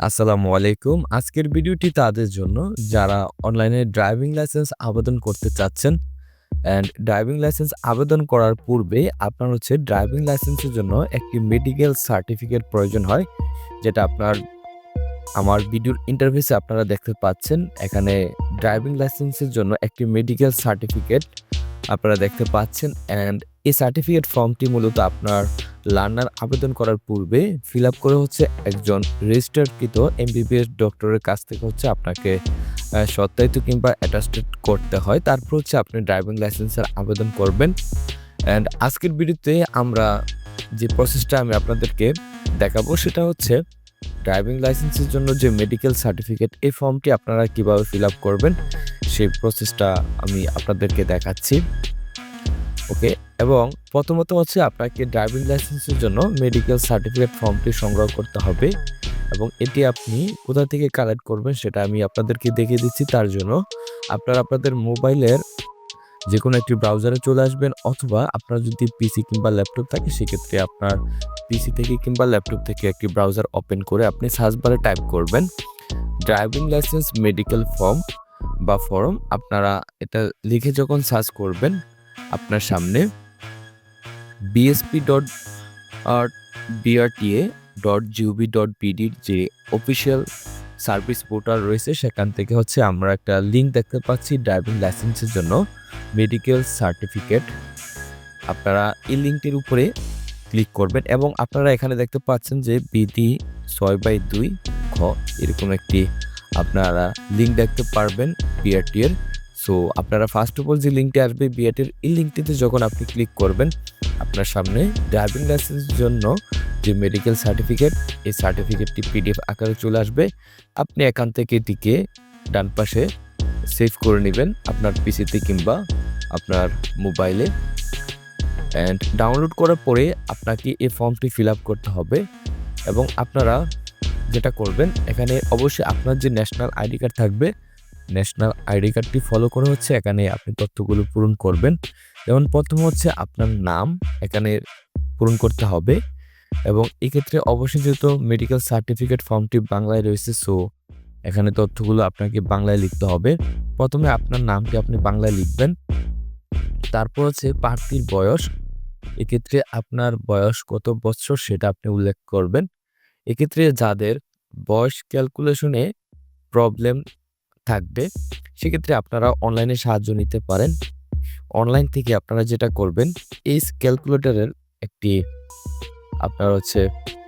আসসালামু আলাইকুম। আজকের ভিডিওটি তাদের জন্য যারা অনলাইনে ড্রাইভিং লাইসেন্স আবেদন করতে চাচ্ছেন অ্যান্ড ড্রাইভিং লাইসেন্স আবেদন করার পূর্বে আপনার হচ্ছে ড্রাইভিং লাইসেন্সের জন্য একটি মেডিকেল সার্টিফিকেট প্রয়োজন হয়। যেটা আপনার, আমার ভিডিওর ইন্টারফেসে আপনারা দেখতে পাচ্ছেন। এখানে ড্রাইভিং লাইসেন্সের জন্য একটি মেডিকেল সার্টিফিকেট আপনারা দেখতে পাচ্ছেন অ্যান্ড এই সার্টিফিকেট ফর্মটি মূলত আপনার লার্নার আবেদন করার পূর্বে ফিল আপ করে হচ্ছে একজন রেজিস্টার্ডকৃত এমবিবিএস ডক্টরের কাছ থেকে হচ্ছে আপনাকে সত্যায়িত কিংবা অ্যাটাস্টেড করতে হয়। তারপর হচ্ছে আপনি ড্রাইভিং লাইসেন্সের আবেদন করবেন। অ্যান্ড আজকের ভিডিওতে আমরা যে প্রসেসটা আমি আপনাদেরকে দেখাবো সেটা হচ্ছে ড্রাইভিং লাইসেন্সের জন্য যে মেডিকেল সার্টিফিকেট এই ফর্মটি আপনারা কীভাবে ফিল আপ করবেন, সেই প্রসেসটা আমি আপনাদেরকে দেখাচ্ছি। ওকে এবং প্রথমত হচ্ছে আপনাকে ড্রাইভিং লাইসেন্সের জন্য মেডিকেল সার্টিফিকেট ফর্মটি সংগ্রহ করতে হবে এবং এটি আপনি কোথা থেকে কালেক্ট করবেন সেটা আমি আপনাদেরকে দেখিয়ে দিচ্ছি। তার জন্য আপনারা আপনাদের মোবাইলের যে কোনো একটি ব্রাউজারে চলে আসবেন অথবা আপনার যদি পিসি কিংবা ল্যাপটপ থাকে, সেক্ষেত্রে আপনার পিসি থেকে কিংবা ল্যাপটপ থেকে একটি ব্রাউজার ওপেন করে আপনি সার্চ বারে টাইপ করবেন ড্রাইভিং লাইসেন্স মেডিকেল ফর্ম বা ফর্ম আপনারা এটা লিখে যখন সার্চ করবেন আপনার সামনে বিএসপি ডট আর বিআরটিএ ডট জিওবি ডট বিডির যে অফিসিয়াল সার্ভিস পোর্টাল রয়েছে, সেখান থেকে হচ্ছে আমরা একটা লিঙ্ক দেখতে পাচ্ছি ড্রাইভিং লাইসেন্সের জন্য মেডিকেল সার্টিফিকেট আপনারা এই লিঙ্কটির উপরে ক্লিক করবেন এবং আপনারা এখানে দেখতে পাচ্ছেন যে বিডি ছয় বাই দুই খ এরকম একটি আপনারা লিঙ্ক দেখতে পারবেন বিআরটি এর সো আপনারা ফার্স্ট অফ অল যে লিঙ্কটি আসবে বিআরটির এই লিঙ্কটিতে যখন আপনি ক্লিক করবেন, আপনার সামনে ড্রাইভিং লাইসেন্সের জন্য যে মেডিকেল সার্টিফিকেট এই সার্টিফিকেটটি পিডিএফ আকারে চলে আসবে। আপনি এখান থেকে এটিকে ডান পাশে সেভ করে নেবেন আপনার পিসিতে কিংবা আপনার মোবাইলে অ্যান্ড ডাউনলোড করার পরে আপনাকে এই ফর্মটি ফিল আপ করতে হবে এবং আপনারা যেটা করবেন, এখানে অবশ্যই আপনার যে ন্যাশনাল আইডি কার্ড থাকবে ন্যাশনাল আইডি কার্ডটি ফলো করে হচ্ছে, এখানে আপনি তথ্যগুলো পূরণ করবেন। যেমন প্রথম হচ্ছে আপনার নাম, এখানে পূরণ করতে হবে এবং এক্ষেত্রে অবশ্যই যেহেতু মেডিকেল সার্টিফিকেট ফর্মটি বাংলায় রয়েছে সো এখানে তথ্যগুলো আপনাকে বাংলায় লিখতে হবে। প্রথমে আপনার নামটি আপনি বাংলায় লিখবেন। তারপর হচ্ছে প্রার্থীর বয়স, এক্ষেত্রে আপনার বয়স কত বছর সেটা আপনি উল্লেখ করবেন। এক্ষেত্রে যাদের বয়স ক্যালকুলেশনে প্রবলেম থাকবে, সেক্ষেত্রে আপনারা অনলাইনে সাহায্য নিতে পারেন। অনলাইন থেকে আপনারা যেটা করবেন, এই ক্যালকুলেটরের একটি আপনার হচ্ছে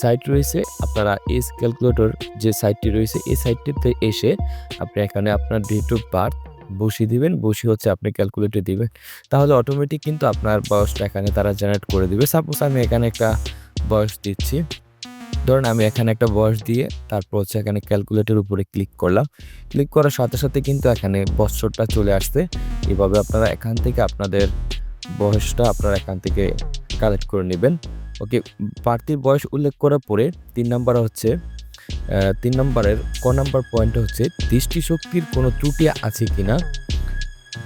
সাইট রয়েছে। আপনারা এস ক্যালকুলেটর যে সাইটটি রয়েছে, এই সাইটটিতে এসে আপনি এখানে আপনার ডেট অফ বার্থ বসিয়ে দিবেন, বসিয়ে হচ্ছে আপনি ক্যালকুলেটর দিবেন। তাহলে অটোমেটিক কিন্তু আপনার বয়সটা এখানে তারা জেনারেট করে দিবে। সাপোজ আমি এখানে একটা বয়স দিচ্ছি। ধরুন আমি এখানে একটা বয়স দিয়ে তারপর হচ্ছে এখানে ক্যালকুলেটের উপরে ক্লিক করলাম। ক্লিক করার সাথে সাথে কিন্তু এখানে বছরটা চলে আসছে। এভাবে আপনারা এখান থেকে আপনাদের বয়সটা আপনারা এখান থেকে কালেক্ট করে নেবেন। ওকে প্রার্থীর বয়স উল্লেখ করার পরে তিন নাম্বার হচ্ছে তিন নম্বরের ক নাম্বার পয়েন্ট হচ্ছে, দৃষ্টিশক্তির কোনো ত্রুটি আছে কিনা?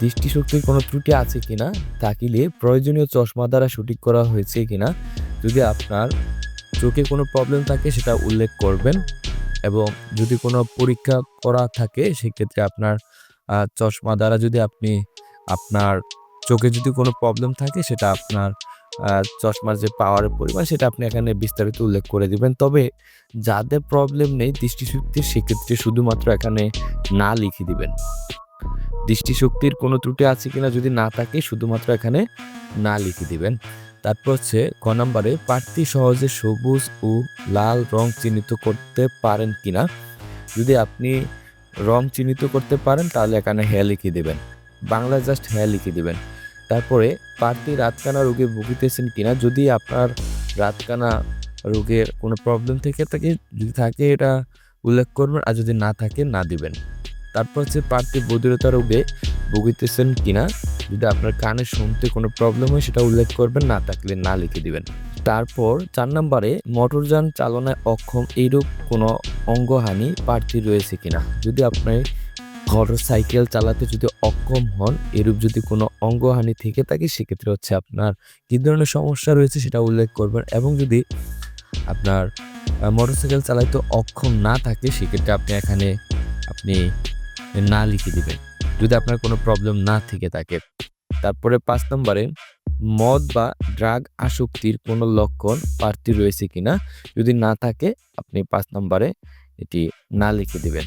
দৃষ্টিশক্তির কোনো ত্রুটি আছে কিনা? তাকিলে প্রয়োজনীয় চশমা দ্বারা সঠিক করা হয়েছে কিনা? যদি আপনার চোখে কোনো প্রবলেম থাকে সেটা উল্লেখ করবেন এবং যদি কোনো পরীক্ষা করা থাকে, সেক্ষেত্রে আপনার চশমা দ্বারা যদি আপনি আপনার চোখে যদি কোনো প্রবলেম থাকে, সেটা আপনার চশমার যে পাওয়ারের পরিমাণ, সেটা আপনি এখানে বিস্তারিত উল্লেখ করে দিবেন। তবে যাদের প্রবলেম নেই দৃষ্টিশক্তির সেক্ষেত্রে শুধুমাত্র এখানে না লিখে দিবেন। দৃষ্টিশক্তির কোনো ত্রুটি আছে কিনা যদি না থাকে, শুধুমাত্র এখানে না লিখে দিবেন। তারপর হচ্ছে ক নম্বরে প্রার্থী সহজে সবুজ ও লাল রং চিহ্নিত করতে পারেন কিনা? যদি আপনি রং চিহ্নিত করতে পারেন, তাহলে এখানে হ্যাঁ লিখে দেবেন। বাংলা জাস্ট হ্যাঁ লিখে দেবেন। তারপরে প্রার্থী রাতকানা রোগে ভুগিতেছেন কিনা? যদি আপনার রাতকানা রোগের কোনো প্রবলেম থেকে থাকে, যদি থাকে এটা উল্লেখ করবেন, আর যদি না থাকে, না দিবেন। তারপর হচ্ছে প্রার্থী বধিরতা রোগে ভুগিতেছেন কিনা? যদি আপনার কানে শুনতে কোনো প্রবলেম হয়, সেটা উল্লেখ করবেন, না থাকলে না লিখে দিবেন। তারপর চার নম্বরে, মোটরযান চালনায় অক্ষম এইরূপ কোনো অঙ্গহানি প্রার্থী রয়েছে কিনা? যদি আপনি মোটর সাইকেল চালাতে যদি অক্ষম হন, এরূপ যদি কোনো অঙ্গহানি থেকে থাকে, সেক্ষেত্রে হচ্ছে আপনার কী ধরনের সমস্যা রয়েছে সেটা উল্লেখ করবেন এবং যদি আপনার মোটরসাইকেল চালাইতে অক্ষম না থাকে, সেক্ষেত্রে আপনি এখানে আপনি না লিখে দিবেন। যদি আপনার কোনো প্রবলেম না থেকে থাকে। তারপরে পাঁচ নম্বরে, মদ বা ড্রাগ আসক্তির কোনো লক্ষণ প্রার্থী রয়েছে কিনা? যদি না থাকে, আপনি পাঁচ নম্বরে এটি না লিখে দেবেন।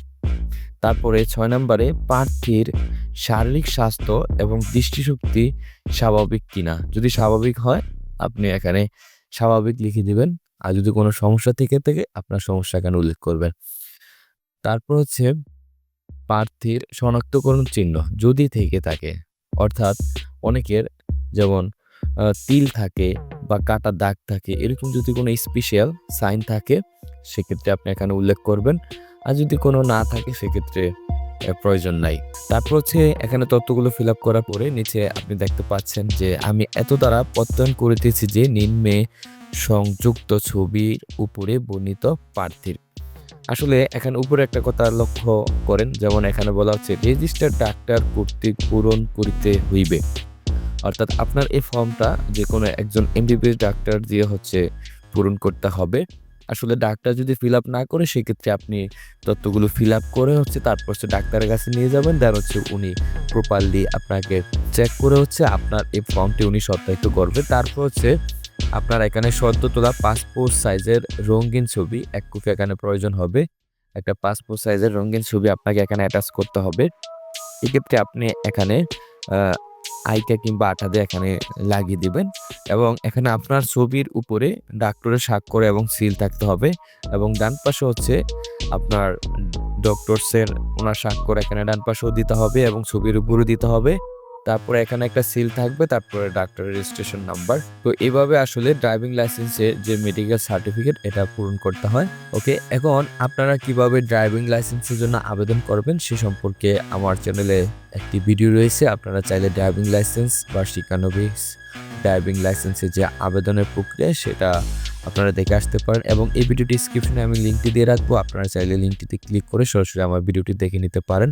তারপরে ছয় নম্বরে, প্রার্থীর শারীরিক স্বাস্থ্য এবং দৃষ্টিশক্তি স্বাভাবিক কিনা? যদি স্বাভাবিক হয়, আপনি এখানে স্বাভাবিক লিখে দিবেন। আর যদি কোনো সমস্যা থেকে থাকে, আপনার সমস্যা এখানে উল্লেখ করবেন। তারপর হচ্ছে, প্রার্থীর শনাক্তকরণ চিহ্ন যদি থেকে থাকে অর্থাৎ অনেকের যেমন তিল থাকে বা কাটা দাগ থাকে, এরকম যদি কোনো স্পেশাল সাইন থাকে, সেক্ষেত্রে আপনি এখানে উল্লেখ করবেন। আর যদি কোনো না থাকে, সেক্ষেত্রে প্রয়োজন নাই। তারপর হচ্ছে এখানে তথ্যগুলো ফিল আপ করার পরে নিচে আপনি দেখতে পাচ্ছেন যে, আমি এত দ্বারা প্রত্যয়ন করিতেছি যে, নিম্নে সংযুক্ত ছবির উপরে বর্ণিত প্রার্থীর আসলে এখানে উপরে একটা কথা লক্ষ্য করেন, যেমন এখানে বলা হচ্ছে, রেজিস্টার ডাক্তার কর্তৃক পূরণ করিতে হইবে। অর্থাৎ আপনার এই ফর্মটা যে কোনো একজন এমবিবিএস ডাক্তার দিয়ে হচ্ছে পূরণ করতে হবে। আসলে ডাক্তার যদি ফিল আপ না করে, সেক্ষেত্রে আপনি তথ্যগুলো ফিল আপ করে হচ্ছে তারপর হচ্ছে ডাক্তারের কাছে নিয়ে যাবেন। দেন হচ্ছে উনি প্রপারলি আপনাকে চেক করে হচ্ছে আপনার এই ফর্মটি উনি সত্যায়িত করবে। তারপর হচ্ছে আপনার এখানে সদ্য তোলা পাসপোর্ট সাইজের রঙিন ছবি, এক কপি এখানে প্রয়োজন হবে। একটা পাসপোর্ট সাইজের রঙিন ছবি আপনাকে এখানে অ্যাটাচ করতে হবে। এক্ষেত্রে আপনি এখানে আইকা কিংবা আঠা দিয়ে এখানে লাগিয়ে দিবেন এবং এখানে আপনার ছবির উপরে ডাক্তারের স্বাক্ষর এবং সিল থাকতে হবে এবং ডান পাশে হচ্ছে আপনার ডক্টরসের ওনার স্বাক্ষর এখানে ডান পাশেও দিতে হবে এবং ছবির উপরে দিতে হবে। তারপরে এখানে একটা সিল থাকবে, তারপরে ডাক্তারের রেজিস্ট্রেশন নাম্বার তো এভাবে আসলে ড্রাইভিং লাইসেন্সের যে মেডিকেল সার্টিফিকেট এটা পূরণ করতে হয়। ওকে এখন আপনারা কীভাবে ড্রাইভিং লাইসেন্সের জন্য আবেদন করবেন, সে সম্পর্কে আমার চ্যানেলে একটি ভিডিও রয়েছে। আপনারা চাইলে ড্রাইভিং লাইসেন্স বা শিক্ষানবিস ড্রাইভিং লাইসেন্সের যে আবেদনের প্রক্রিয়া, সেটা আপনারা দেখে আসতে পারেন। এবং এই ভিডিও ডিসক্রিপশনে আমি লিঙ্কটি দিয়ে রাখব। আপনারা চাইলে লিঙ্কটিতে ক্লিক করে সরাসরি আমার ভিডিওটি দেখে নিতে পারেন।